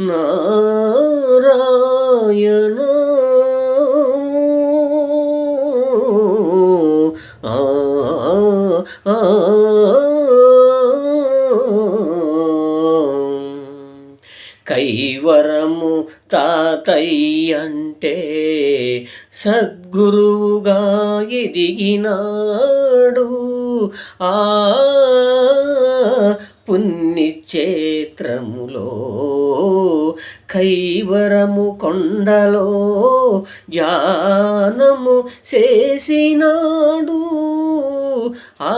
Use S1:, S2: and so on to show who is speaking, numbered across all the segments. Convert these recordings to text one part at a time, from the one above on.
S1: నారాయణ. ఆ, తాతయ్య కైవరము సద్గురువుగా ఎదిగినాడు. ఆ పుణ్యక్షేత్రములో కైవరము కొండలో ధ్యానము చేసినాడు. ఆ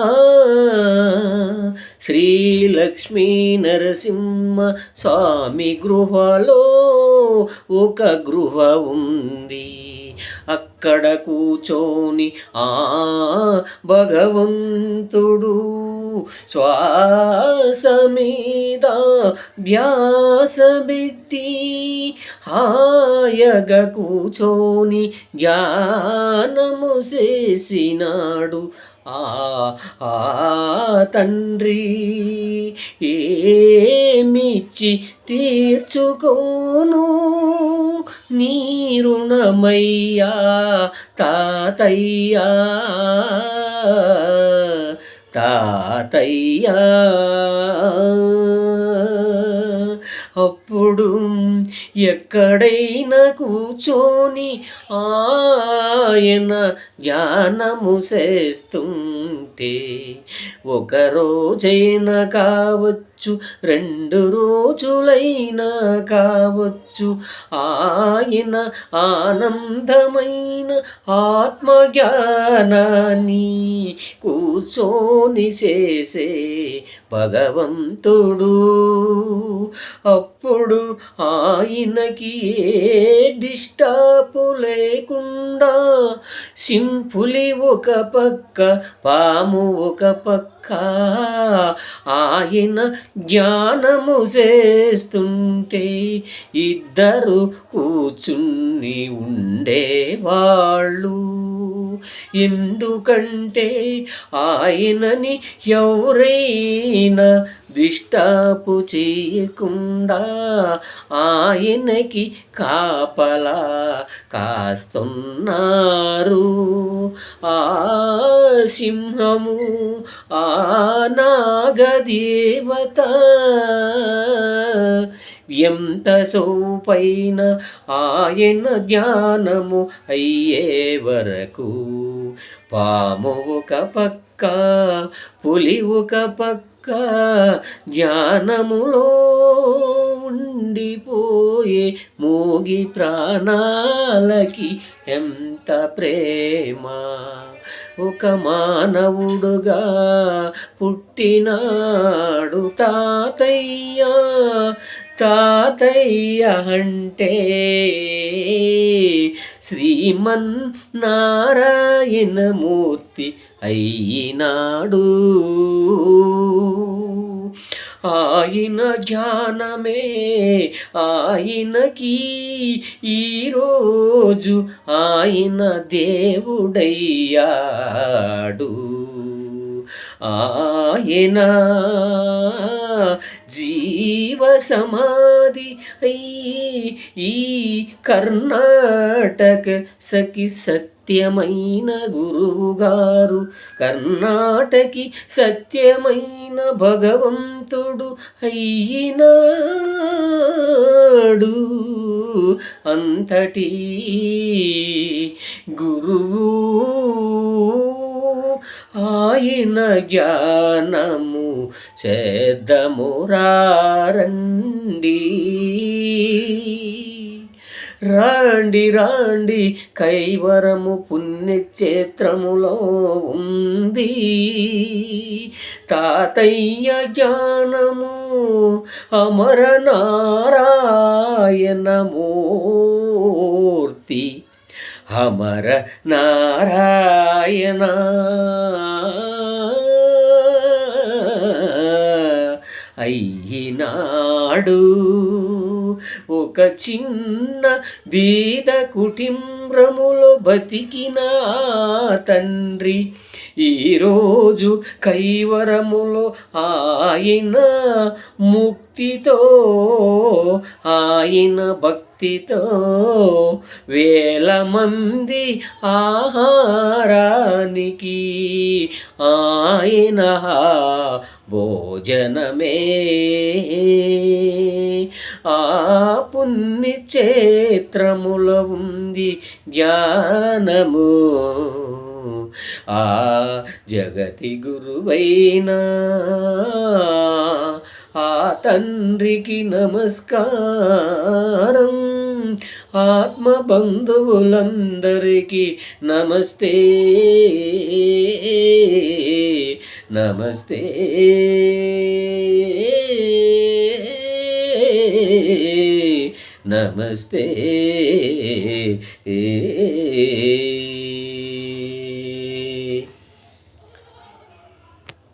S1: శ్రీలక్ష్మీ నరసింహ స్వామి గృహలో ఒక గృహ ఉంది. అక్కడ కూచోని ఆ భగవంతుడు శ్వాస మీద వ్యాస పెట్టి హాయగ కూచోని జ్ఞానము చేసినాడు ఆ ఆ తండ్రి ఏమిచ్చి తీర్చుకోను నీ రుణమయ్యా తాతయ్యా తాతయ్యా. ఎక్కడైనా కూర్చొని ఆయన ధ్యానము చేస్తుంటే ఒక రోజైనా కావచ్చు రెండు రోజులైనా కావచ్చు ఆయన ఆనందమైన ఆత్మజ్ఞానాన్ని కూర్చొని చేసే భగవంతుడు. అప్పుడు ఆయనకి ఏ డిస్టాపు లేకుండా సింపులి ఒక పక్క పాము ఒక పక్క. ఆయన జ్ఞానము చేస్తుంటే ఇద్దరు కూర్చుని ఉండేవాళ్ళు. ఎందుకంటే ఆయనని ఎవరైనా దిష్టాపు చేయకుండా ఆయనకి కాపలా కాస్తున్నారు. ఆ సింహము ఆ నాగదేవత ఎంత సోపైన ఆయన జ్ఞానము అయ్యే వరకు పాము ఒక పక్క పులి ఒక పక్క జ్ఞానములో ఉండిపోయే మోగి ప్రాణాలకి ఎంత ప్రేమ? ఒక మానవుడుగా పుట్టినాడు తాతయ్య. తాతయ్య అంటే శ్రీమన్ నారాయణమూర్తి అయినాడు. ఆయన జ్ఞానమే ఆయనకి ఈరోజు ఆయన దేవుడయ్యాడు. ఆయన జీ సమాధి. అయి ఈ కర్ణాటక సఖి సత్యమైన గురువుగారు. కర్ణాటకి సత్యమైన భగవంతుడు అయినాడు. అంతటి గురువు. ఆయన జ్ఞానము చేద్దమురారండి రాండి రాండి కైవరము పుణ్యక్షేత్రములో ఉంది. తాతయ్య జ్ఞానము అమర నారాయణమూర్తి అమర నారాయణ అయినాడు. ఒక చిన్న బీద కుటుంబ్రములు బతికిన తండ్రి ఈరోజు కైవరములో ఆయన ముక్తితో ఆయన భక్తితో వేల మంది ఆహారానికి ఆయన భోజనమే. ఆ పుణ్యక్షేత్రముల ఉంది జ్ఞానము. ఆ జగతి గురువైన ఆ తండ్రికి నమస్కారం. ఆత్మ బంధువులందరికీ నమస్తే. నమస్తే నమస్తే